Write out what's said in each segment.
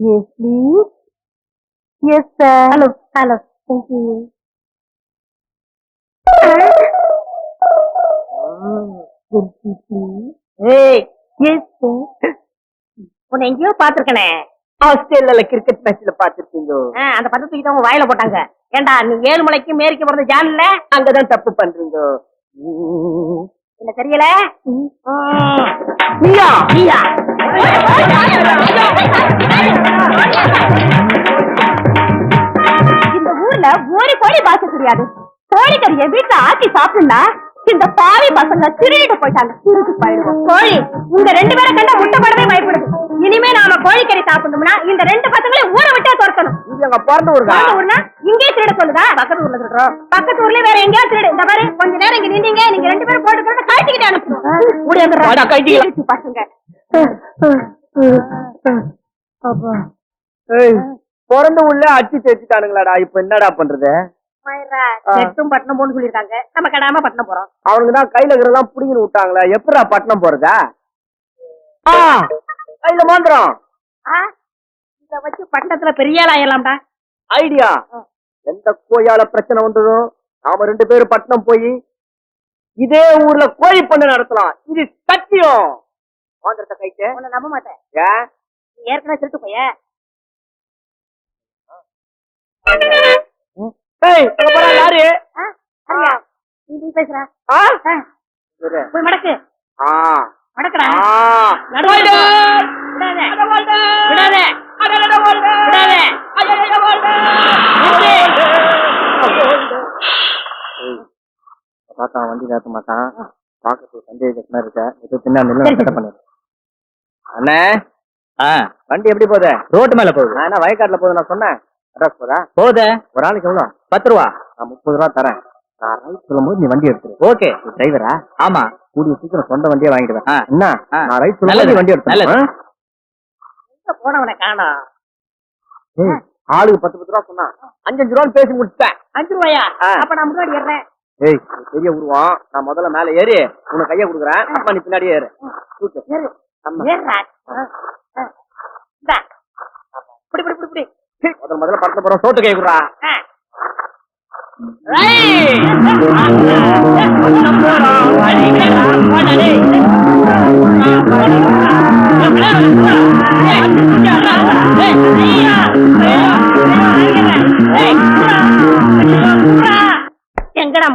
Yes, please. Yes, sir. Hello, hello. Thank you. உன்னை எங்கேயோ பாத்துருக்கனே ஆஸ்திரேலியால கிரிக்கெட் மேட்ச்ல பாத்துருக்கீங்க அந்த பத்து தூக்கிட்டு அவங்க வாயில போட்டாங்க ஏண்டா நீ ஏழு மலைக்கு மேற்கு பிறந்த ஜான் இல்ல அங்கதான் தப்பு பண்றீங்க என்ன தெரியல. நீயா? நீயா? இந்த ஊர்ல ஒரு கோழி பாச தெரியாது. கோழிக்கறிய வீட்டுல ஆக்கி சாப்பிடுனா இந்த பாவி பசங்க திருடிட்டு போயிட்டாங்க. திருட்டு போயிடுவோம். கோழி உங்க ரெண்டு பேரை கண்டா முட்டை போடவே பயப்படுது. இனிமே நாம கோழிக்கறி சாப்பிடணும்னா இந்த ரெண்டு பசங்களையும் ஊரை விட்டே துரத்தணும். எங்க பிறந்த ஊருக்கா? ஊர்னா இங்கே திருட சொல்லுதா? பக்கத்து ஊர்ல திருடுறோம். பக்கத்து ஊர்ல வேற எங்கேயாவது திருடு. இந்த மாதிரி கொஞ்ச நேரம் இங்க நின்னீங்க நீங்க ரெண்டு பேரும் போட்டுக்கிறத கழட்டிக்கிட்டு வாடா, கழட்டிக்கலாம். திருட்டு பசங்க ஏய், பிறந்த உள்ள அடிச்சு தேய்ச்சிட்டானுங்களாடா. இப்ப என்னடா பண்றது? செட்டும் பட்டணம் போன்னு சொல்லிருக்காங்க நம்ம கடாம பட்டணம் போறோம். அவனுக்கு தான் கையில இருக்கிறதெல்லாம் புடிங்கன்னு விட்டாங்களா. எப்படா பட்டணம் போறதா? கையில மாந்திரம். ஆ, இத வச்சு பட்டணத்துல பெரிய ஆள் ஆயிரலாம்டா ஐடியா. எந்த கோயால பிரச்சனை வந்ததோ நாம ரெண்டு பேரும் பட்டணம் போய் இதே ஊர்ல கோழி பண்ண நடத்தலாம். இது சத்தியம். கைக்கு. உன்னை நம்ப மாட்டேன். ஏன் நீ ஏற்கனவே திருட்டு போய. ஏய் அங்க போறா யாரு? சரியா நீ நீ பேசுற ஆ? ஆ, இரு. போய் மடக்கு. ஆ. மடக்குடா. ஆ. நடுவாடு விடாத. விடாத. விடாத. ஏய், பார்த்தா வண்டி நிறுத்த மாட்டான். பாக்கத்து சந்தேகமா இருக்க? இது கட்ட பண்ணிடு அண்ணே வண்டி எப்படி போகுது? ரோட்டு மேல போகுது. நான் வயக்காட்டுல போகுது நான் சொன்னேன். அட்ரஸ் போதா? போகுது ஒரு ஆளுக்கு எவ்வளோ? பத்து ரூபா. நான் முப்பது ரூபா தரேன். நான் ரைட் சொல்லும்போது நீ வண்டி எடுத்துரு. ஓகே. டிரைவரா ஆமா. கூடிய சீக்கிரம் சொந்த வண்டியை வாங்கிடுவேன் ஆ. என்ன? ஆ. நான் ரைட் சொல்லும்போது நல்லது, நீ வண்டி எடுத்து நல்லது. எங்க போனவனை காணோம் ஏய் ஆளுக்கு பத்து பத்து ரூபா சொன்னா அஞ்சு அஞ்சு ரூபா பேசி முடிச்சிட்டேன். அஞ்சு ரூபாயா? ஆ. அப்ப நான் முன்னாடி ஏறேன் ஏய் பெரிய உருவம் நான் முதல்ல மேல ஏறி உனக்கு கையை கொடுக்குறேன் நீ பின்னாடியே ஏறு தூக்கு. ஏறு ஆமா. ஏறுடா. ஆ, ஆ. இந்தா. புடி புடி புடி புடி முதல்ல முதல்ல படத்துல போறோம் சோட்டு கை கொடுறா.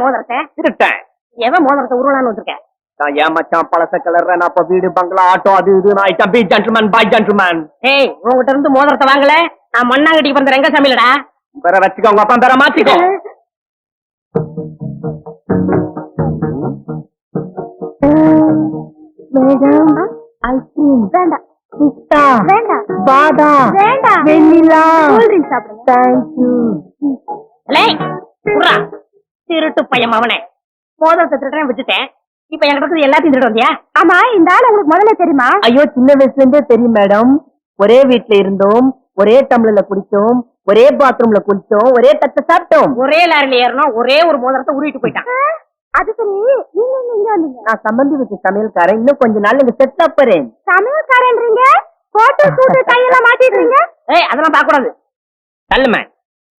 மோதிரத்தை திருட்டேன் எவன் மோதிரத்தை உருவலான்னு வந்திருக்க நான் ஏன் மச்சான் பழச கலர்ற நான் இப்ப வீடு பங்களா ஆட்டோ அது இது நான் item. Be gentleman boy gentleman ஏய் உங்ககிட்ட இருந்து மோதிரத்தை வாங்கல? நான் மண்ணாங்கட்டிக்கு பிறந்த ரெங்கசாமிலடா. பேர வச்சுக்கோ உங்க அப்பா பேர மாத்திக்கோ. Madam ice cream. வேண்டாம். பிஸ்தா. வேண்டாம். பாதாம். வேண்டாம். வெண்ணிலா. கூல் ட்ரிங்க் சாப்பிடுங்க. தேங்க்யூ லேய் குர்ரா திருட்டு பையன் அவனே மோதிரத்தை திருட்டேன் விட்டுட்டேன். இப்ப இருக்கிறது எல்லாத்தையும் திருட்டு வந்தியா? ஆமா இந்த ஆள் உங்களுக்கு முதல்ல தெரியுமா? ஐயோ சின்ன வயசுல இருந்தே தெரியும் மேடம். ஒரே வீட்ல இருந்தோம் ஒரே டம்ளர்ல குடிச்சோம் ஒரே பாத்ரூம்ல குளிச்சோம் ஒரே தட்டை சாப்பிட்டோம். ஒரே லாரில ஏறணும் ஒரே ஒரு மோதிரத்தை உருவிட்டு போயிட்டான். அது சரி நீங்க இங்க வந்தீங்க? நான் சம்பந்தி வச்சு சமையல்காரன் இன்னும் கொஞ்ச நாள் இங்க செட் போறேன். சமையல்காரன்றீங்க? போட்டோ சூட்டு கையெல்லாம் மாட்டிடுறீங்க? ஏய் அதெல்லாம் பார்க்க கூடாது தள்ளுமே.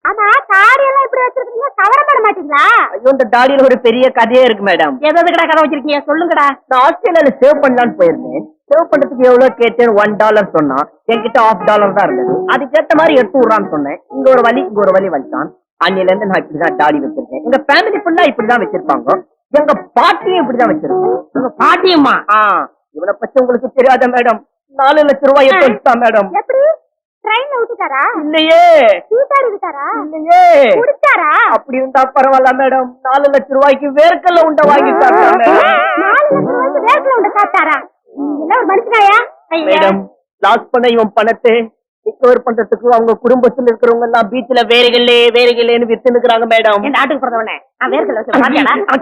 ஆமா தாடி எல்லாம் இப்படி வச்சிருக்கீங்க கவரம் பண்ண மாட்டீங்களா? ஐயோ இந்த தாடியில ஒரு பெரிய கதையே இருக்கு மேடம். எது எதுக்கடா கதை வச்சிருக்கீங்க? சொல்லுங்கடா. நான் ஆஸ்திரேலியால சேவ் பண்ணலாம்னு போயிருந்தேன். சேவ் பண்றதுக்கு எவ்வளவு கேட்டேன் ஒன் டாலர் சொன்னான். என்கிட்ட ஆஃப் டாலர் தான் இருந்தது. அதுக்கேத்த மாதிரி எடுத்து விடுறான்னு சொன்னேன். இங்க ஒரு வழி இங்க ஒரு வழி வச்சான் அன்னில இருந்து நான் இப்படிதான் தாடி வச்சிருக்கேன். எங்க ஃபேமிலி ஃபுல்லா இப்படிதான் வச்சிருப்பாங்க. எங்க பாட்டியும் இப்படிதான் வச்சிருக்கோம் உங்க பாட்டியம்மா இவனை பத்தி உங்களுக்கு தெரியாத மேடம்? நாலு லட்சம் ரூபாய் எடுத்து மேடம். எப்படி? ட்ரெயின்ல விட்டுட்டாரா? இல்லையே. சீட்டாடி விட்டாரா இல்லையே. குடிச்சாரா அப்படி இருந்தா பரவாயில்ல மேடம். நாலு லட்சம் ரூபாய்க்கு வேர்க்கல்ல உண்டை வாங்கி தரலாம் மேடம். நாலு லட்சம் ரூபாய்க்கு வேர்க்கல உண்டு சாப்பிட்டாரா? என்ன ஒரு மனுஷனாயா? மேடம் லாஸ் பண்ண இவன் பணத்தை ரிகவர் பண்றதுக்கு அவங்க குடும்பத்துல இருக்கிறவங்க எல்லாம் பீச்ல வேறுகளே வேறுகளேன்னு வித்து நிக்கிறாங்க மேடம். என் நாட்டுக்கு பிறந்தவனே. நான் வச்சு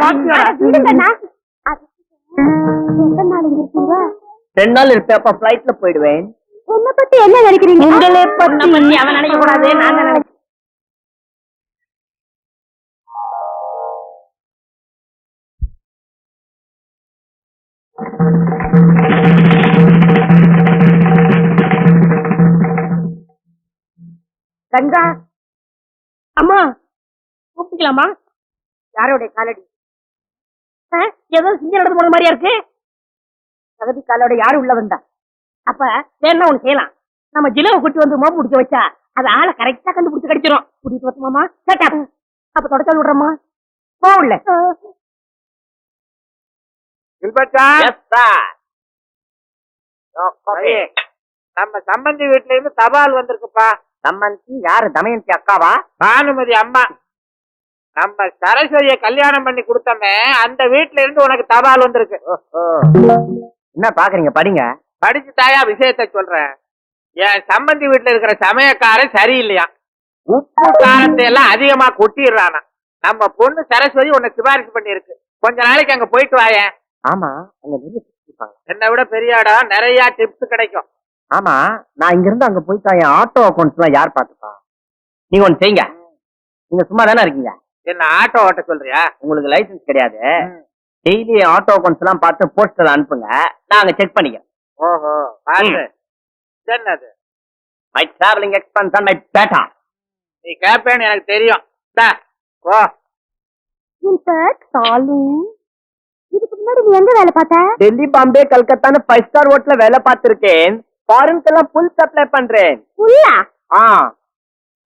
பாத்தியாடா ரெண்டு நாள் இருப்பேன் அப்ப பிளைட்ல போயிடுவேன். என்ன பத்தி என்ன நினைக்கிறீங்க? உங்களை உன்னை பத்தி அவன் நினைக்க கூடாது நான் தான் நினைக்கிறேன் கங்கா. அம்மா கூப்பிட்டுக்கலாமா? யாரோடைய காலடி? ஏதோ சிங்க நடந்து போன மாதிரியா இருக்கு? சகதி காலோட யாரு உள்ள வந்தா? அப்ப வேணா ஒண்ணு செய்யலாம். நம்ம ஜிலவை கூட்டி வந்து மோப்பு பிடிக்க வச்சா அது ஆளை கரெக்டா கண்டுபிடிச்சு கிடைச்சிரும். கூட்டிட்டு வரட்டுமாமா கேட்டா. அப்ப தொடக்க விடுறோமா போ உள்ள இல்பட்டா Yes, sir. சரி. நம்ம சம்பந்தி வீட்ல இருந்து தபால் வந்திருக்குப்பா. சம்மந்தி யாரு? தமயந்தி அக்காவா? பானுமதி அம்மா. நம்ம சரஸ்வதிய கல்யாணம் பண்ணி கொடுத்தோமே அந்த வீட்ல இருந்து உனக்கு தபால் வந்திருக்கு. ஓஹோ. என்ன பாக்குறீங்க? படிங்க. படிச்சு தாயா விஷயத்த சொல்றேன் என் சம்பந்தி வீட்ல இருக்கிற சமயக்காரன் சரியில்லையா? உப்பு காரத்தை எல்லாம் அதிகமா கொட்டிடுறானா. நம்ம பொண்ணு சரஸ்வதி உன்னை சிபாரிசு பண்ணிருக்கு கொஞ்ச நாளைக்கு அங்க போயிட்டு வாயேன் ஆமா அங்க. என்னை விட பெரிய இடம் நிறைய டிப்ஸ் கிடைக்கும். ஆமா நான் இங்க இருந்து அங்க போயிட்டா என் ஆட்டோ அக்கௌண்ட்ஸ் எல்லாம் யார் பாத்துப்பா நீங்க ஒண்ணு செய்யுங்க. நீங்க சும்மா தானே இருக்கீங்க? என்ன ஆட்டோ ஓட்ட சொல்றியா? உங்களுக்கு லைசென்ஸ் கிடையாது. டெய்லி ஆட்டோ அக்கௌண்ட்ஸ் எல்லாம் பார்த்து போஸ்டர் அனுப்புங்க. நான் அங்க செக் பண்ணிக்கிறேன். ஓஹோ பாரு என்னது? My travelling expense and my பேட்டா நீ கேப்பேன்னு எனக்கு தெரியும். போ இன்ஃபேக்ட் டார்லிங் இதுக்கு முன்னாடி நீ எங்க வேலை பார்த்த? டெல்லி பாம்பே கல்கத்தான்னு ஃபைவ் ஸ்டார் ஹோட்டல்ல வேலை பார்த்திருக்கேன். ஃபாரின்க்கு எல்லாம் ஃபுல் சப்ளை பண்றேன். புல்லா ஆ.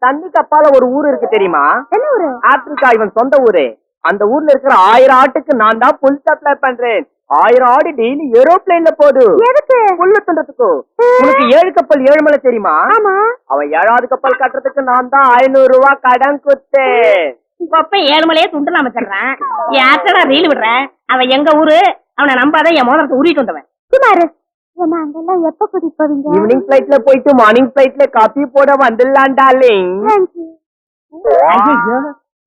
தண்ணி கப்பால ஒரு ஊர் இருக்கு தெரியுமா? என்ன ஒரு ஆப்பிரிக்கா இவன் சொந்த ஊரு. அந்த ஊர்ல இருக்கிற ஆயிரம் ஆட்டுக்கு நான் தான் ஃபுல் சப்ளை பண்றேன். ஆயிரம் ஆடு டெய்லி ஏரோப்ளேன்ல போடு. எதுக்கு? புல்லு துண்டத்துக்கு. உனக்கு ஏழு கப்பல் ஏழுமலை தெரியுமா? ஆமா. அவன் ஏழாவது கப்பல் கட்டுறதுக்கு நான் தான் ஐநூறு ரூபாய் கடன் குத்தேன் இப்ப ஏழுமலையே துண்டு நாம தர்றேன் யார்டா ரீல் விடுற. அவன் எங்க ஊரு? அவனை நம்பாத என் மோதிரத்தை உருவிட்டு வந்தவன். சுமாரு என்ன அங்கெல்லாம் எப்ப கூட்டிட்டு போவீங்க? ஈவினிங் போயிட்டு மார்னிங் பிளைட்ல காபி போட வந்துடலாம் டார்லிங். ஐயோ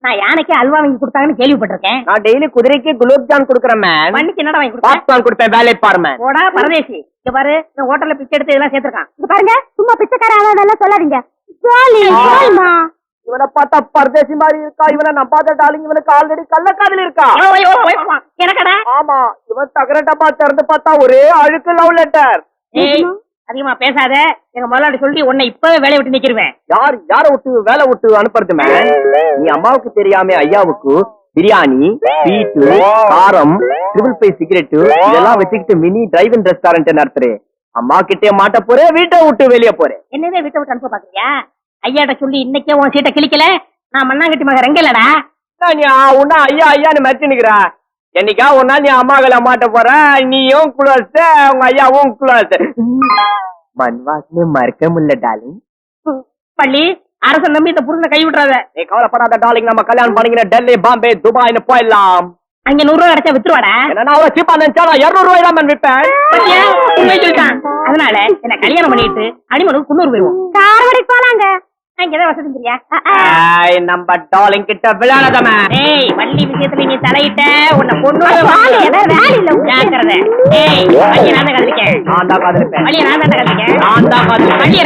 நான் யானைக்கு அல்வா வாங்கி கொடுத்தாங்கன்னு கேள்விப்பட்டிருக்கேன். நான் டெய்லி குதிரைக்கு குலோப் ஜான் குடுக்கறேன் மேம் என்னடா வாங்கி பாப்கார்ன் கொடுப்பேன் வேலை பாரு மேம் போடா பரதேசி. இங்க பாரு இந்த ஹோட்டல்ல பிச்சை எடுத்து இதெல்லாம் சேர்த்திருக்கான். இங்க பாருங்க சும்மா பிச்சைக்கார ஆளாதெல்லாம் சொல்லாதீங்க. ஜாலி ஜாலிமா இவனை பார்த்தா பரதேசி மாதிரி இருக்கா? இவனை நம்பாத டார்லிங் இவனுக்கு ஆல்ரெடி கள்ளக்காதல் இருக்கா? எனக்கடா? ஆமா இவன் தகர டப்பா திறந்து பார்த்தா ஒரே அழுக்கு லவ் லெட்டர் அதிகமா பேசாத. எங்க முதலாளி சொல்லி உன்னை இப்பவே வேலையை விட்டு நிக்கிருவேன். யார் யார விட்டு வேலை விட்டு அனுப்புறது மேம் நீ அம்மாவுக்கு தெரியாம ஐயாவுக்கு பிரியாணி ஸ்வீட்டு காரம் ட்ரிபிள் பை சிகரெட் இதெல்லாம் வச்சுக்கிட்டு மினி டிரைவிங் ரெஸ்டாரண்ட் நடத்துறேன் அம்மா கிட்டே மாட்ட போறேன் வீட்டை விட்டு வெளியே போறேன் என்னதே வீட்டை விட்டு அனுப்ப பாக்குறியா? ஐயாட்ட சொல்லி இன்னைக்கே உன் சீட்டை கிழிக்கல? நான் மண்ணாங்கட்டி மகன் ரெங்கலடா. நீ உன்னா ஐயா ஐயான்னு மறைச்சு நிக்கிறா என்னைக்கா ஒரு நாள் நீ அம்மாக்களை மாட்ட போற? நீயும் குளோஸ் உங்க ஐயாவும் குளோஸ் மண் வாசனை மறக்க முடியல டாலிங் பள்ளி அரசன் நம்பி இந்த புருஷனை கை விட்டுறாத நீ கவலைப்படாத டாலிங் நம்ம கல்யாணம் பண்ணிக்கிற டெல்லி பாம்பே துபாய்னு போயிடலாம். அங்க நூறு ரூபா கிடைச்சா வித்துருவாடா? என்ன அவ்வளவு சீப்பா நினைச்சா நான் இருநூறு ரூபாய் தான் விற்பேன். சொல்லிட்டான். அதனால என்ன கல்யாணம் பண்ணிட்டு அடிமனுக்கு குன்னூர் போயிருவோம் காரவடைக்கு போலாங்க. நான் இங்கதான் வசதி சரியா நம்ம டாலிங் கிட்ட ஏய் வள்ளி விஷயத்துல நீ தலையிட்ட உன்னை கொண்டு வாலு, வேற வேலை இல்ல உனக்கு. ஜாக்கிரதை. ஏய் வள்ளிய நான் கலந்துக்கேன் நான் தான் காதலிப்பேன். வள்ளிய நான் தான் கலந்துக்கேன் நான் தான்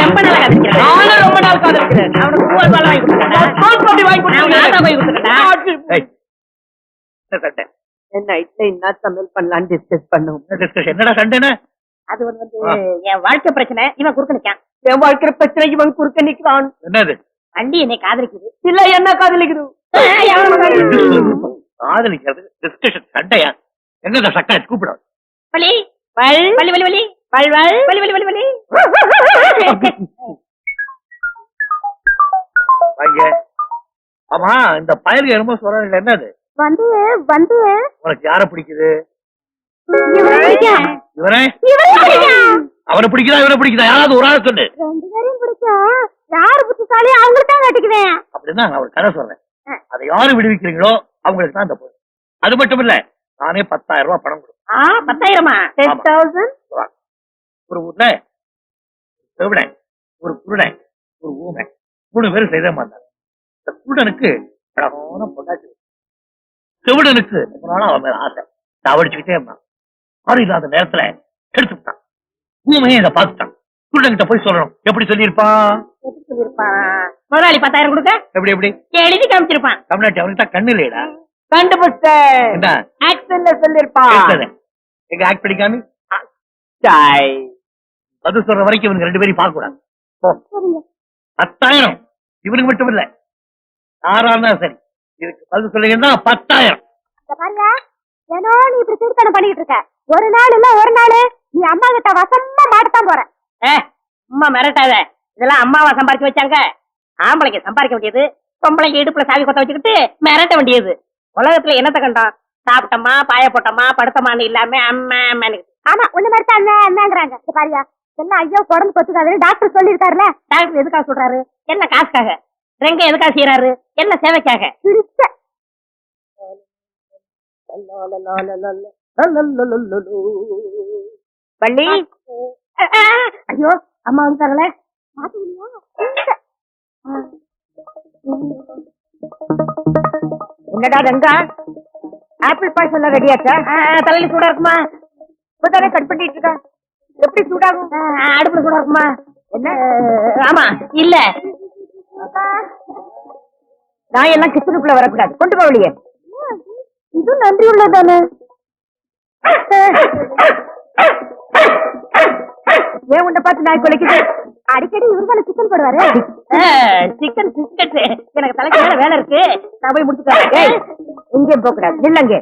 ரொம்ப நல்லா கலந்துக்கிறேன் நானும் ரொம்ப நாள் காதலிக்கிறேன். அவனுக்கு பூவல் பால் வாங்கி கொடுத்துட்டா பால் பால் வாங்கி கொடுத்துட்டேன். நான் தான் போய் கொடுத்துட்டா ஏய், என்ன இட்லி என்ன சமையல் பண்ணலாம்னு டிஸ்கஸ் பண்ணுவோம்? என்னடா சண்டைன்னு? அது வந்து வந்து என் வாழ்க்கை பிரச்சனை இவன் குறுக்க நிக்கான். என் வாழ்க்கிற பிரச்சனை இவன் குறுக்க நிக்கிறான் என்னது? வண்டி என்னை காதலிக்குது. இல்ல என்ன காதலிக்குது. காதலிக்கிறது டிஸ்கஷன் சண்டையா? என்னடா சக்கா கூப்பிட வலி? வல். வலி வலி வலி. வல் வல். வலி வலி வலி வலி. வாங்க. ஆமா இந்த பயலுக்கு என்னமோ சொல்ற என்னது? வந்து வந்து உனக்கு யார பிடிக்குது? இவரை? பிடிக்கும். இவனே இவரை பிடிக்குதா? பிடிக்குதா யாராவது ஒரு ஆள் சொல்லு. ரெண்டு பேரையும் பிடிக்கும் யாரு புத்திசாலி? அவங்களுக்கு தான் கட்டிக்குவேன். அப்படின்னா நான் ஒரு கதை சொல்றேன். அதை யாரு விடுவிக்கிறீங்களோ அவங்களுக்கு தான் அந்த பொருள். அது மட்டும் இல்ல நானே பத்தாயிரம் ரூபாய் பணம் கொடுப்பேன். பத்தாயிரமா? ஆமா. தௌசண்ட் ஒரு ஊர்ல செவிடன் ஒரு குருடன் ஒரு ஊமை. மூணு பேரும் செய்த மாட்டாங்க இந்த குருடனுக்கு அழகான பொண்டாட்டி செவிடனுக்கு ரொம்ப நாளா அவன் மேல ஆசை. தவடிச்சுக்கிட்டே இருந்தான். ஆறு இல்லாத நேரத்துல எடுத்து விட்டான். ஊமையே இதை பார்த்துட்டான். குருடன்கிட்ட போய் சொல்லணும். எப்படி சொல்லியிருப்பான் முதலாளி பத்தாயிரம் கொடுக்க? எப்படி எப்படி? எழுதி காமிச்சிருப்பான். தமிழ்நாட்டு அவனுக்கு தான் கண்ணு இல்லையடா. கண்டுபிடிச்சேன். ஆக்சன்ல சொல்லிருப்பான். எங்க ஆக்ட் சாய். அது சொல்ற வரைக்கும் இவங்க ரெண்டு பேரும் பார்க்க கூடாது பத்தாயிரம். இவனுக்கு மட்டும் இல்ல. யாரானா சரி. இதுக்கு பதில் சொல்லுங்கன்னா பத்தாயிரம். இந்த பாருங்க ஏனோ நீ இப்படி திருத்தணம் பண்ணிட்டு இருக்க. ஒரு நாள் இல்ல ஒரு நாள் நீ அம்மா கிட்ட வசமா மாட்டத்தான் போற. அம்மா மிரட்டாத. இதெல்லாம் அம்மாவா சம்பாரிச்சு வச்சாங்க? ஆம்பளைக்கு சம்பாதிக்க வேண்டியது பொம்பளைக்கு இடுப்புல சாவி கொத்த வச்சுக்கிட்டு மிரட்ட வேண்டியது. உலகத்துல என்னத்த கண்டோம் சாப்பிட்டோமா பாய போட்டோமா படுத்தமான்னு இல்லாம அம்மா அம்மான்னு. ஆமா ஒண்ணு மாதிரி தான் அண்ணன் அண்ணங்கிறாங்க பாரியா எல்லாம் ஐயோ உடம்பு கொத்துக்காதுன்னு டாக்டர் சொல்லிருக்காருல டாக்டர் எதுக்காக சொல்றாரு? என்ன காசுக்காக? ரெங்க எதுக்காக செய்யறாரு என்ன சேவைக்காக? சிரிச்ச. வள்ளி ஐயோ அம்மா வந்துட்டாங்களே என்னடா கங்கா? ஆப்பிள் பாய்ஸ் எல்லாம் ரெடி ஆச்சா தலையில சூடா இருக்குமா? இப்பதானே கட் பண்ணிட்டு இருக்கா. எப்படி சூடாகும்? அடுப்புல சூடா இருக்குமா? என்ன? ஆமா இல்ல. நான் எல்லாம் கிச்சனுக்குள்ள வரக்கூடாது. கொண்டு போ வெளியே. இது நன்றி உள்ளதானே ஏன் உன்னை பார்த்து நாய் குலைக்குது? அடிக்கடி இவர்தானே சிக்கன் போடுவாரு. சிக்கன் பிஸ்கட் எனக்கு தலைக்கு மேல வேலை இருக்கு. நான் போய் முடிச்சுக்கிறேன் இங்கே போக கூடாது. நில்லங்க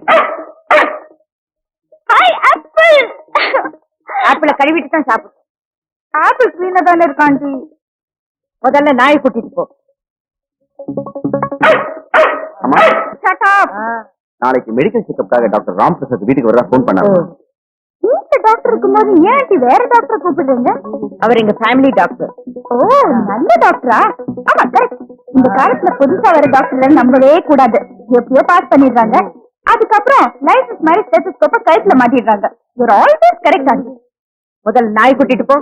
ஹாய் ஆப்பிள் ஆப்பிள கழுவிட்டு தான் சாப்பிடும் ஆப்பிள் கிளீனா தானே இருக்கு ஆண்டி. முதல்ல நாய் கூட்டிட்டு போ. நாளைக்கு மெடிக்கல் செக்கப்காக டாக்டர் ராம் பிரசாத் வீட்டுக்கு வரதா ஃபோன் பண்ணாரு இந்த டாக்டர் இருக்கும்போது ஏன் ஆண்டி வேற டாக்டர் கூப்பிடுறீங்க? அவர் எங்க ஃபேமிலி டாக்டர் ஓ நல்ல டாக்டரா ஆமா கரெக்ட் இந்த காலத்துல புதுசா வர டாக்டர் நம்பவே கூடாது. எப்படியோ பாஸ் பண்ணிடுறாங்க. அதுக்கப்புறம் லைசன்ஸ் மாதிரி ஸ்டெத்தஸ்கோப்ப கழுத்துல மாட்டிடுறாங்க. யூர் ஆல்வேஸ் கரெக்ட் முதல்ல நாய் கூட்டிட்டு போ.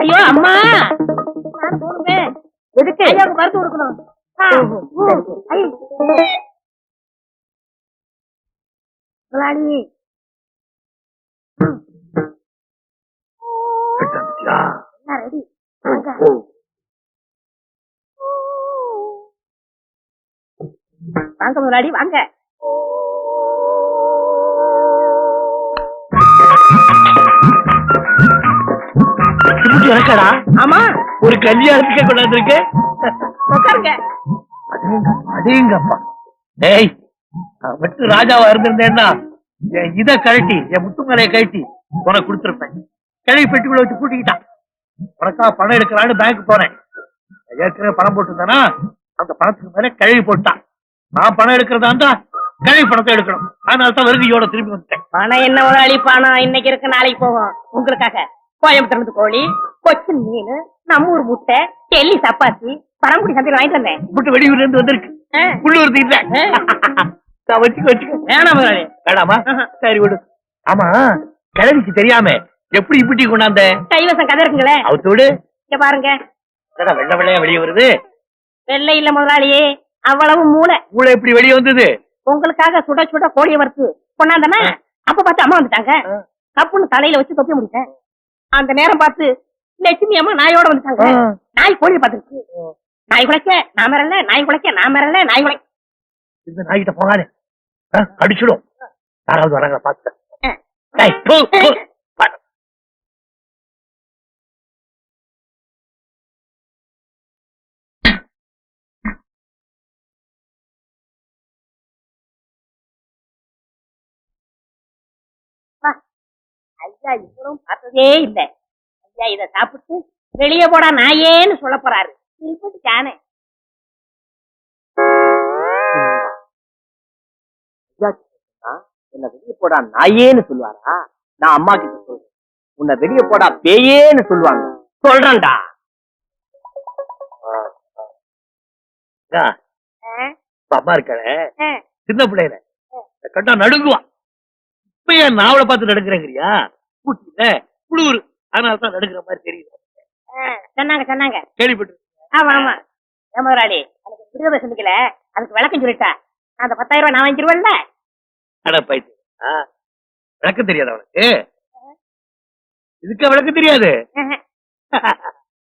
ஐயோ அம்மா! எதுக்கு? ஐயாவுக்கு மருந்து கொடுக்கணும். முதலாளி ரெடி? வாங்க முதலாளி வாங்க. இப்படி இருக்கடா ஆமா. ஒரு கல்யாணத்துக்கே கொண்டாந்துருக்கு. உட்காருங்க. அடேங்கப்பா. டேய் மட்டும் ராஜாவா இருந்திருந்தேன்னா என் இத கழட்டி என் முத்துமலையை கழட்டி உனக்கு கொடுத்துருப்பேன். கிழவி பெட்டிக்குள்ள வச்சு பூட்டிக்கிட்டான். உனக்கா பணம் எடுக்கலான்னு பேங்க் போனேன் ஏற்கனவே பணம் போட்டிருந்தானா அந்த பணத்துக்கு மேல கழுவி போட்டான். நான் பணம் எடுக்கிறதா இருந்தா கழுவி பணத்தை எடுக்கணும். அதனால தான் வெறுதியோட திரும்பி வந்துட்டேன். பணம் என்ன முதலாளி பணம் இன்னைக்கு இருக்கு நாளைக்கு போகும். உங்களுக்காக. கோயம்புத்தூர்ல இருந்து கோழி கொச்சின் மீன் நம்ம ஊர் முட்டை டெல்லி சப்பாத்தி பரங்குடி சந்தையில் வாங்கிட்டு வந்தேன். விட்டு வெளியூர்ல இருந்து வந்திருக்கு. உள்ளூர் வச்சுக்க வச்சுக்க. வேணாம் முதலாளி. ஆஹா. சரி விடு. ஆமா கிழவிக்கு தெரியாம எப்படி இப்படி கொண்டாந்த? கைவசம் கதை இருக்குங்களே. அவுத்து விடு இங்க பாருங்க. வெள்ளை வெள்ளையா வெளியே வருது? வெள்ளை இல்ல முதலாளி அவ்வளவு மூளை. மூளை எப்படி வெளியே வந்தது? உங்களுக்காக சுட சுட கோழியை வறுத்து கொண்டாந்தனா அப்ப பார்த்து அம்மா வந்துட்டாங்க. கப்புன்னு தலையில வச்சு தொப்பி முடிச்சேன் அந்த நேரம் பார்த்து லட்சுமி அம்மா நாயோட வந்துட்டாங்க. நாய் கோழியை பார்த்துருக்கு நாய் குலைக்க நான் மிரல்ல நாய் குலைக்க நான் மிரல்ல நாய் குலைக்க இந்த நாய்கிட்ட போகாதே. அடிச்சிடும் யாராவது வராங்க பார்த்து. ஐயா இவரும் பார்த்ததே இல்ல. ஐயா இத சாப்பிட்டு வெளியே போடா நாயேன்னு சொல்ல போறாரு. இப்படி தானே. என்ன வெளியே போடா நாயேன்னு சொல்லுவாரா? நான் அம்மா கிட்ட சொல்றேன். உன்னை வெளியே போடா பேயேன்னு சொல்லுவாங்க. சொல்றேன்டா. அம்மா இருக்காளே. சின்ன பிள்ளையில. கண்டா நடுங்குவான் இப்ப ஏன் நாவலை பார்த்து நடுங்குறேங்கிறியா? கூட்டில குளிர். அதனால தான் நடுங்குற மாதிரி தெரியுது. சொன்னாங்க சொன்னாங்க. கேள்விப்பட்டு ஆமா ஆமா. முதலாளி எனக்கு விடுதலை சந்திக்கல. அதுக்கு விளக்கம் சொல்லிட்டா. அந்த பத்தாயிரம் ரூபாய் நான் வாங்கிடுவேன்ல அட பைத்து விளக்கம் தெரியாது அவனுக்கு இதுக்கு விளக்கம் தெரியாது.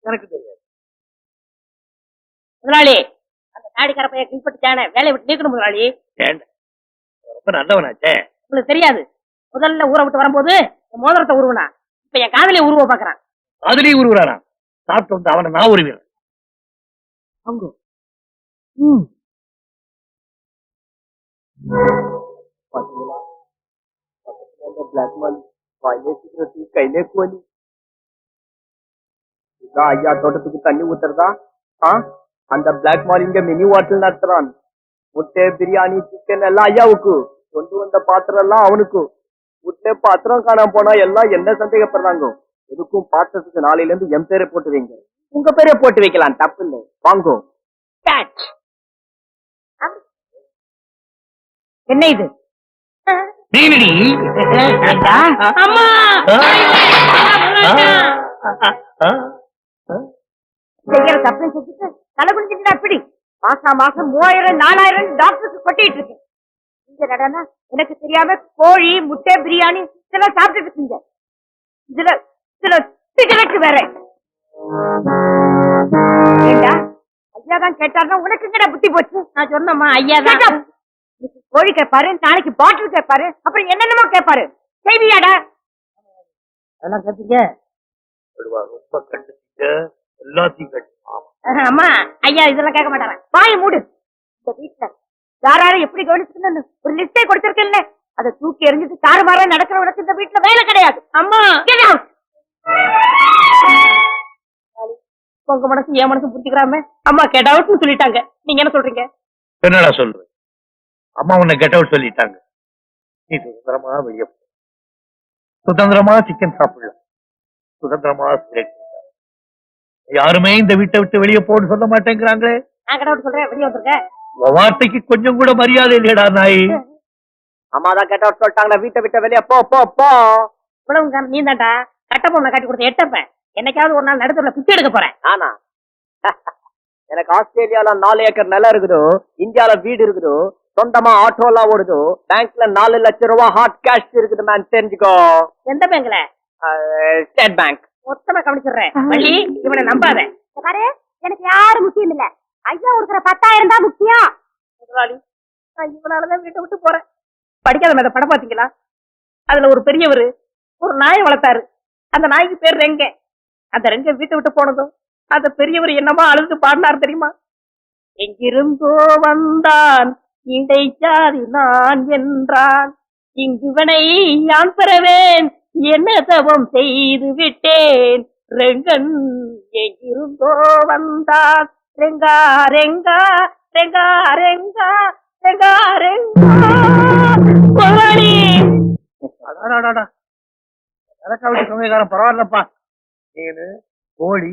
எனக்கு தெரியாது. முதலாளி அந்த தாடி கரப்பைய கிழ்பட்டுச்சானே வேலையை விட்டு நீக்கணும் முதலாளி. ரொம்ப நல்லவனாச்சே. உங்களுக்கு தெரியாது. முதல்ல ஊரை விட்டு வரும்போது மோதிரத்தை உருவனா. இப்ப என் காதலிய உருவ பாக்குறான் அதுலயும் உருவுறானா? சாப்பிட்டு வந்து அவனை நான் உருவிடுறேன். அங்கோ. ம். பாத்தீங்களா? பிளாக் மணி வாயிலே சிகரெட்டு கையிலே கோலி இதான் ஐயா தோட்டத்துக்கு தண்ணி ஊத்துறதா? ஆ? அந்த பிளாக் மால் இங்க மினி வாட்டல் நடத்துறான். முட்டை பிரியாணி சிக்கன் எல்லாம் ஐயாவுக்கு. கொண்டு வந்த பாத்திரம் எல்லாம் அவனுக்கு. முட்டை பாத்திரம் காணாம போனா எல்லாம் என்ன சந்தேகப்படுறாங்க? எதுக்கும் பாத்திரத்துக்கு நாளையில இருந்து என் பேரை போட்டு வைங்க. உங்க பேரே போட்டு வைக்கலாம் தப்பு இல்லை. வாங்கோ. என்ன இது? அம்மா! செய்யற தப்பு செஞ்சுட்டு தலை குடிச்சிட்டு அப்படி மாசம் மாசம் மூவாயிரம் நாலாயிரம் டாக்டருக்கு கொட்டிட்டு இருக்கேன். இந்த நடனா எனக்கு தெரியாம கோழி முட்டை பிரியாணி இதெல்லாம் சாப்பிட்டுட்டு இருக்கீங்க இதுல இதுல சிகரெட் வேற. ஐயா தான் கேட்டாருன்னா உனக்கு எங்கடா புத்தி போச்சு? நான் சொன்னம்மா ஐயா தான். கோழி கேட்பாரு நாளைக்கு பாட்டில் கேட்பாரு அப்புறம் என்னென்னமோ கேட்பாரு செய்வியாடா? அதெல்லாம் கேட்பீங்க சொல்லுவா, ரொம்ப கண்டுட்டீங்க எல்லாத்தையும் கட்டு. ஆமா அம்மா ஐயா இதெல்லாம் கேட்க மாட்டாங்க. வாய் மூடு. இந்த வீட்டுல யாராரும் எப்படி கவனிச்சுக்கணும்னு ஒரு லிஸ்டே கொடுத்திருக்கேன்ல. அதை தூக்கி எறிஞ்சிட்டு தாறுமாறா நடக்கிறவனுக்கு இந்த வீட்டுல வேலை கிடையாது. அம்மா உங்க மனசு என் மனசு புரிஞ்சுக்கிறாம அம்மா கெட் அவுட்னு சொல்லிட்டாங்க. நீங்க என்ன சொல்றீங்க? என்னடா சொல்ற அம்மா உன்னை கெட் அவுட் சொல்லிட்டாங்க. நீ சுதந்திரமா வெளிய சுதந்திரமா சிக்கன் சாப்பிடலாம் சுதந்திரமா சிகரெட். யாருமே இந்த வீட்டை விட்டு வெளியே போன்னு சொல்ல மாட்டேங்கிறாங்களே. நான் கெட் அவுட் சொல்றேன். வெளியே வந்துருங்க. உன் வார்த்தைக்கு கொஞ்சம் கூட மரியாதை இல்லையடா நாய். அம்மா தான் கேட்ட சொல்லிட்டாங்களே வீட்டை விட்டு வெளியே போ போ போ. இவ்வளவு நீ தான்டா கட்ட பொண்ணை காட்டி கொடுத்த எட்டப்ப என்னைக்காவது ஒரு நாள் நடுத்துல பிச்சை எடுக்க போறேன். ஆனா எனக்கு ஆஸ்திரேலியால நாலு ஏக்கர் நிலம் இருக்குதோ இந்தியால வீடு இருக்குதோ சொந்தமா ஆட்டோ எல்லாம் ஓடுதோ பேங்க்ல நாலு லட்சம் ரூபாய் ஹாட் கேஷ் இருக்குது மேம் தெரிஞ்சுக்கோ. எந்த பேங்க்ல ஸ்டேட் பேங்க் மொத்தமா கவனிச்சிடுறேன். வள்ளி இவனை நம்பாத. பாரு எனக்கு யாரும் முக்கியம் இல்ல. ஐயா கொடுக்குற பத்தாயிரம் தான் முக்கியம். முதலாளி நான் இவனாலதான் வீட்டை விட்டு போறேன். படிக்காத மேத படம் பாத்தீங்களா அதுல ஒரு பெரியவர் ஒரு நாயை வளர்த்தாரு. அந்த நாய்க்கு பேர் ரெங்க. அந்த ரெங்க வீட்டை விட்டு போனதும் அந்த பெரியவர் என்னமா அழுது பாடினார் தெரியுமா? எங்கிருந்தோ வந்தான் இடைச்சாதி நான் என்றான். இங்குவனை யான் பெறவேன்? என்ன தவம் செய்து விட்டேன்? ரெங்கன் எங்கிருந்தோ வந்தான். ரெங்கா ரெங்கா ரெங்கா ரெங்கா ரெங்கா ரெங்கா. அவளுக்கு சமயக்காரன் பரவாயில்லப்பா. மீனு கோழி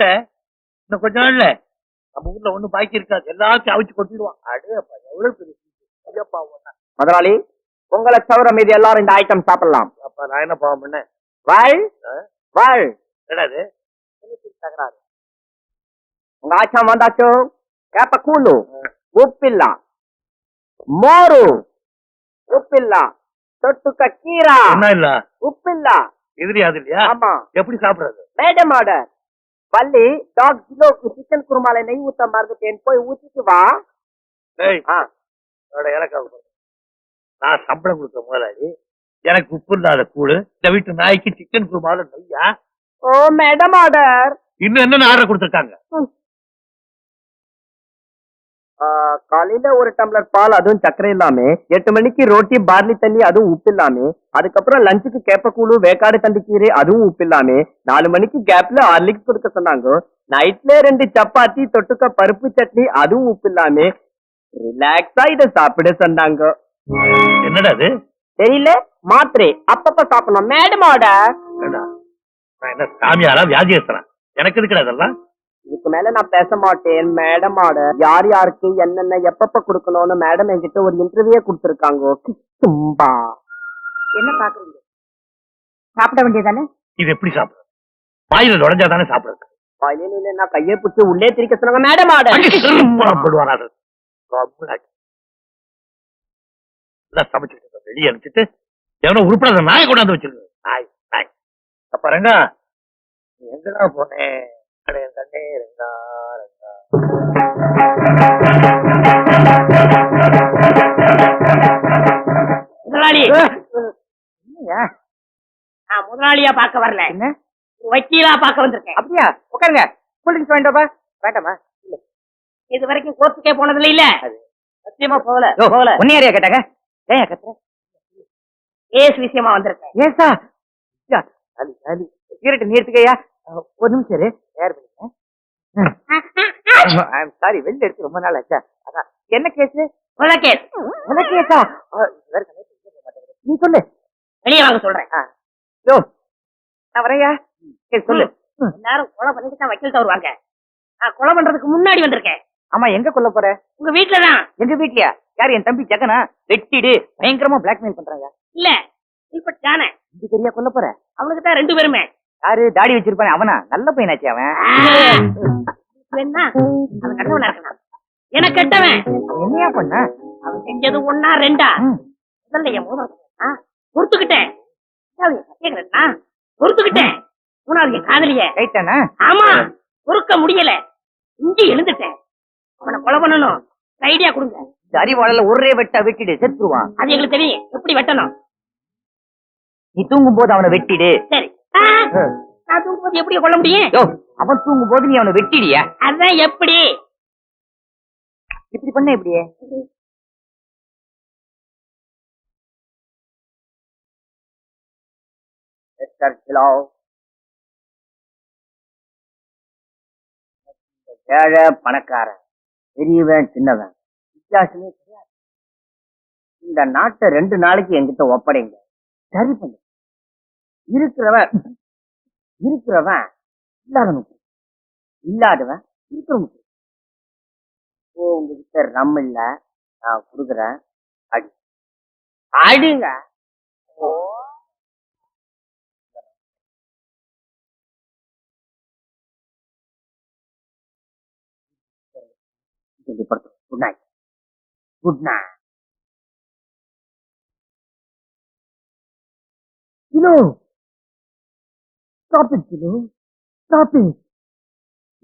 இன்னும் கொஞ்ச நாள்ல நம்ம ஊர்ல ஒண்ணும் பாக்கி இருக்காது எல்லாத்தையும் அவிச்சு கொட்டிடுவான். அடேப்பா எவ்வளவு பெரிய. ஐயப்பா முதலாளி உங்களை தவிர மீதி எல்லாரும் இந்த ஐட்டம் சாப்பிடலாம். அப்பா நான் என்ன பாவம் பண்ணேன்? வாழ் என்னது? தகராறு. உங்க ஆச்சா மாந்தாச்சோ கேப்ப கூலு உப்பில்ல மோரு உப்பில்ல தொட்டுக்க கீரா இல்ல? உப்பில்ல எதிரியா இல்லையா? ஆமா. எப்படி சாப்பிடுறது? மேடம் ஆர்டர் பள்ளி டாக் ஜிலோக்கு சிக்கன் குருமாலை நெய் ஊத்த மறந்துட்டேன் போய் ஊத்திட்டு வா. என்னோட இலக்கம் நான் சம்பளம் கொடுத்த முதலாளி எனக்கு உப்பு இல்லாத கூழு இந்த வீட்டு நாய்க்கு சிக்கன் குருமால நெய்யா? ஓ மேடம் ஆர்டர் இன்னும் என்னென்ன ஆர்டர் கொடுத்துருக்காங்க? காலையில ஒரு டம்ளர் பால் அதுவும் சர்க்கரை இல்லாம எட்டு மணிக்கு ரோட்டி பார்லி தண்ணி அதுவும் உப்பு இல்லாம அதுக்கப்புறம் லஞ்சுக்கு கேப்பக்கூழு வேக்காடு தண்டு கீரை அதுவும் உப்பு இல்லாம நாலு மணிக்கு கேப்ல ஹார்லிக்ஸ் கொடுக்க சொன்னாங்க. நைட்ல ரெண்டு சப்பாத்தி தொட்டுக்க பருப்பு சட்னி அதுவும் உப்பு இல்லாம ரிலாக்ஸா இத சாப்பிட சொன்னாங்க. என்னடா அது தெரியல மாத்திரை அப்பப்ப சாப்பிடணும். மேடம் ஆர்டர் என்னடா? நான் என்ன சாமியாரா வியாதியஸ்தனா எனக்கு இருக்கிற அதெல்லாம் இதுக்கு மேல நான் பேச மாட்டேன் மேடம் ஆர்டர் யார் யாருக்கு என்னென்ன எப்பப்ப கொடுக்கணும்னு மேடம் என்கிட்ட ஒரு இன்டர்வியூ கொடுத்துருக்காங்க. சும்பா என்ன பாக்குறீங்க? சாப்பிட வேண்டியதானே? இது எப்படி சாப்பிடுறது? வாயில நுழைஞ்சா தானே சாப்பிடுறது வயலினில நான் கையை பிடிச்சி உள்ளே திரிக்க சொன்னாங்க மேடம். எல்லாம் சமைச்சுட்டு வெளியே அனுப்பிச்சிட்டு எவனோ உருப்படாத நாயை கொண்டாந்து வச்சிருக்கு நாய் நாய். அப்ப எங்கடா போனேன் கண்ணே ரங்கா ரங்கா முதலாளி? நான் முதலாளியா பார்க்க வரல. என்ன? வக்கீலா பார்க்க வந்திருக்கேன். அப்படியா? உட்காருங்க. கூல் ட்ரிங்க்ஸ் வேண்டாமா வேண்டாமா? இது வரைக்கும் கோர்ட்டுக்கே போனதுல இல்ல? சத்தியமா போகல போகல. உன்னையாரியா கேட்டாங்க? ஏன் கத்துற கேஸ் விஷயமா வந்திருக்கேன். ஏசா? சிகரெட் நீர்த்துக்கையா ஒரு நிமிஷம் தயார் பண்ணிக்கிறேன் சாரி வெளில எடுத்து ரொம்ப நாள் ஆச்சா? என்ன கேஸ் கொலை கேஸ் கேஸா நீ சொல்லு. வெளியே வாங்க சொல்றேன். யோ. நான் வரையா சரி சொல்லு. எல்லாரும் கொலை பண்ணிட்டு தான் வக்கீல் வருவாங்க நான் கொலை பண்றதுக்கு முன்னாடி வந்திருக்கேன். ஆமா எங்க கொல்ல போற? உங்க வீட்டுல தான். எங்க வீட்லயா? யார் என் தம்பி ஜெகனா? வெட்டிடு. பயங்கரமா பிளாக்மெயில் பண்றாங்க. இல்ல. இப்ப தானே இது பெரியா கொல்ல போற? அவனுக்கு தான் ரெண்டு பேருமே. யாரு தாடி வச்சிருப்பானே அவனா? நல்ல பையனாச்சு அவன். வேணா அவன் கட்டவனா இருக்கான் எனக்கு கெட்டவன். என்னையா பண்ண? அவன் செஞ்சது ஒன்னா ரெண்டா. முதல்ல என் மூணாவது பொறுத்துக்கிட்டேன். என் பொறுத்துக்கிட்டேன். மூணாவது என் காதலிய. ரைட்டானா ஆமா பொறுக்க முடியல. இஞ்சி எழுந்துட்டேன். அவனை கொலை பண்ணணும். ஐடியா கொடுங்க. இந்த அறிவாளல ஒரே வெட்டா வெட்டிடு செத்துருவான். அது எங்களுக்கு தெரியும். எப்படி வெட்டணும்? நீ தூங்கும் போது அவனை வெட்டிடு. சரி. நான் தூங்கும்போது எப்படி கொல்ல முடியும்? யோ அவன் தூங்கும் போது நீ அவனை வெட்டிடியா? அதான் எப்படி? இப்படி பண்ண எப்படியே? ஏழை பணக்காரன் பெரியவன் சின்னவன். வித்தியாசமே கிடையாது. இந்த நாட்டை ரெண்டு நாளைக்கு என்கிட்ட ஒப்படைங்க. சரி பண்ணு. இருக்கிறவன். இருக்கிறவன் இல்லாதவனுக்கு இல்லாதவன் இருக்கிறவனுக்கு ஓ உங்ககிட்ட ரம் இல்ல. நான் கொடுக்குறேன். அடி. அடிங்க. குட் நைட் குட் நைட் கிலோ ஸ்டாப் இட் கிலோ ஸ்டாப் இட்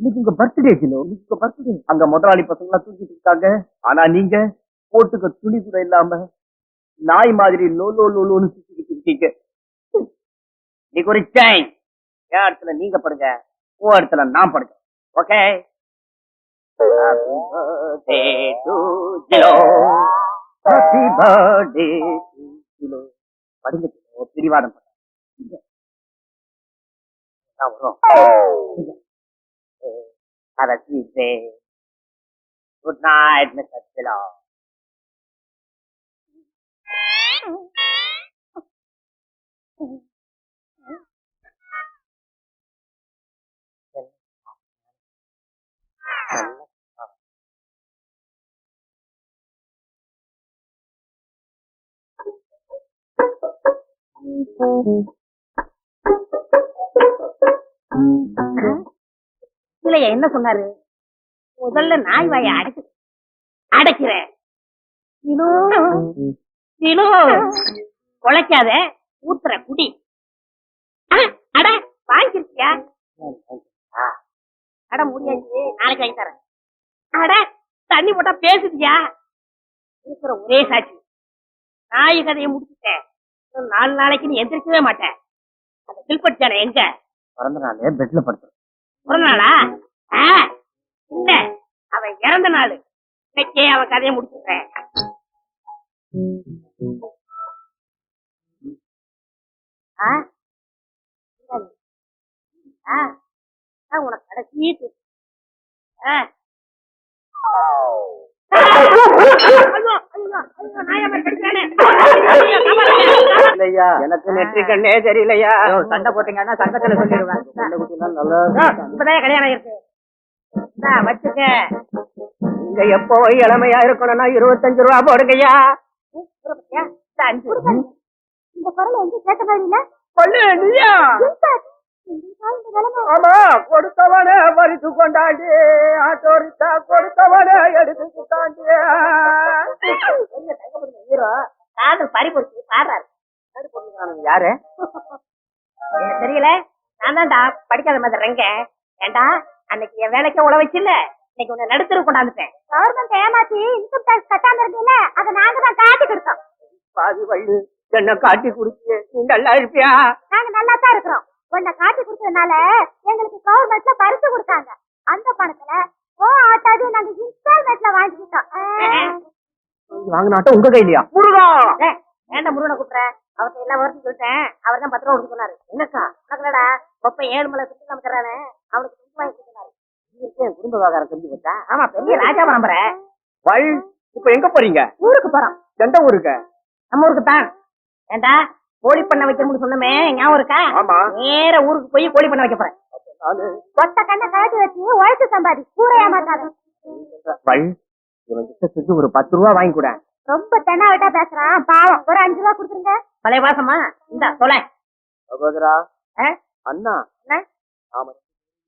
இன்னைக்கு உங்க பர்த்டே கிலோ இன்னைக்கு உங்க பர்த்டே அங்க முதலாளி பசங்க தூக்கிட்டு இருக்காங்க. ஆனா நீங்க போட்டுக்க துணி கூட இல்லாம நாய் மாதிரி லோ லோ லோ லோன்னு சுத்திக்கிட்டு இருக்கீங்க. இன்னைக்கு ஒரு சேஞ்ச் என் இடத்துல நீங்க படுங்க உன் இடத்துல நான் படுங்க. ஓகே படுங்க பிடிவாதம் பண்ணுங்க 差不多。呃，他的弟子，Good night, Mr. Pillow。Thank. இல்லையா என்ன சொன்னாரு? முதல்ல நாய் வாயை அடைச்சு அடைக்கிறேன். கிலோ ஊத்துற குடி. ஆ, அட வாங்கிருக்கியா? அட முடியாச்சு. நாளைக்கு வாங்கி தரேன். அட தண்ணி போட்டா பேசுதியா? இருக்கிற ஒரே சாட்சி. நாய் கதையை முடிச்சுட்டேன். நாலு நாளைக்கு நீ எந்திரிக்கவே மாட்டேன் அந்த சில்பட் ஜானை எங்க? பிறந்த நாளே பெட்ல படுத்துறேன் பிறந்த நாளா ஆ, இல்ல அவன் இறந்த நாள். இன்னைக்கே அவன் கதையை முடிச்சுட்டேன் ஆ? ஆ, அதான் உனக்கு கடைசி து- ஆ. இல்லையா? எனக்கு நெற்றி கண்ணே தெரியலையா? சண்டை போட்டீங்கன்னா சங்கத்துல சொல்லிடுவேன். இப்பதான் கல்யாணம் இருக்கு இந்தா, வச்சுக்க. நீங்க எப்போ இளமையா இருக்கணும்னா இருபத்தஞ்சு ரூபா போடுங்கய்யா? இந்த குரல் எங்க கேட்ட மாதிரி இல்ல சொல்லு நீயா ஆமா கொடுத்தவன பறித்து கொண்டாண்டி ஆட்டோரித்தா கொடுத்தவன எடுத்து பெரிய தங்கப்படுத்த ஹீரோ காதல் பறிபொடுத்து பாடுறாரு. யாரு எனக்கு தெரியல? நான் தான்டா படிக்காத மாதிரி ரெங்க ஏண்டா அன்னைக்கு என் வேலைக்கு உழ வச்சில்ல? இன்னைக்கு உன்னை நடுத்தர கொண்டாந்துட்டேன். கவர்மெண்ட் ஏமாத்தி இன்கம் டாக்ஸ் கட்டாம இருந்தீங்க அதை நாங்க தான் காட்டி கொடுத்தோம். பாதி வள்ளு என்ன காட்டி குடிச்சு நீ நல்லா இருப்பியா? நாங்க நல்லா தான் இருக்கிறோம். உன்னை காட்டி கொடுத்ததுனால எங்களுக்கு கவர்மெண்ட்ல பரிசு கொடுத்தாங்க. அந்த பணத்துல ஓ ஆட்டாவே நாங்க இன்ஸ்டால்மெண்ட்ல வாங்கிக்கிட்டோம். வாங்கினாட்டம் உங்க கையிலயா? முருகா! ஏன்டா முருகனை கூப்பிடுற? அவர்கிட்ட எல்லா வருஷம் சொல்லிட்டேன். அவர் தான் பத்து ரூபா கொடுக்க சொன்னாரு. என்னக்கா உனக்குலடா கொப்பை ஏழு மலை சுத்தி நமக்குறானே அவனுக்கு துண்டு வாங்கி கொடுத்தாரு குடும்ப விவகாரம் செஞ்சு போச்சா ஆமா பெரிய ராஜா பரம்பரை வள் இப்ப எங்க போறீங்க? ஊருக்கு போறோம். எந்த ஊருக்கு? நம்ம ஊருக்கு தான். ஏண்டா கோழி பண்ண வைக்கணும்னு சொன்னமே ஞாபகம் இருக்கா? ஆமா. நேர ஊருக்கு போய் கோழி பண்ண வைக்க போறேன். ஒத்த கண்ணை கழட்டி வச்சு உழைச்சு சம்பாதி. கூரை ஏமாத்தாத வள் இவன் கிட்ட சொல்லி ஒரு பத்து ரூபா வாங்கி கூட. ரொம்ப தென்னாவட்டா பேசுறான் பாவம். ஒரு அஞ்சு ரூபா கொடுத்துருங்க. பழைய பாசமா இந்த தொலை. சகோதரா? அண்ணா? ஆமா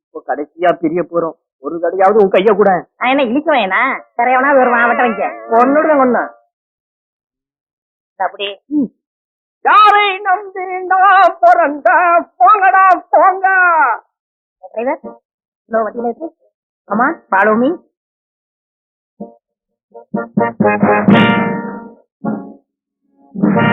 இப்போ கடைசியா பிரிய போறோம். ஒரு கடையாவது உன் கைய கூட. நான் என்ன இழிக்க வேணா கரையவனா வருவான் வட்ட வைக்க. ஒன்னோட ஒண்ணு. அப்படி. யாரை நம்பி நான் பிறந்த? போங்கடா போங்க. டிரைவர் ஸ்லோ வண்டியில இருக்கு. ஆமா Thank you.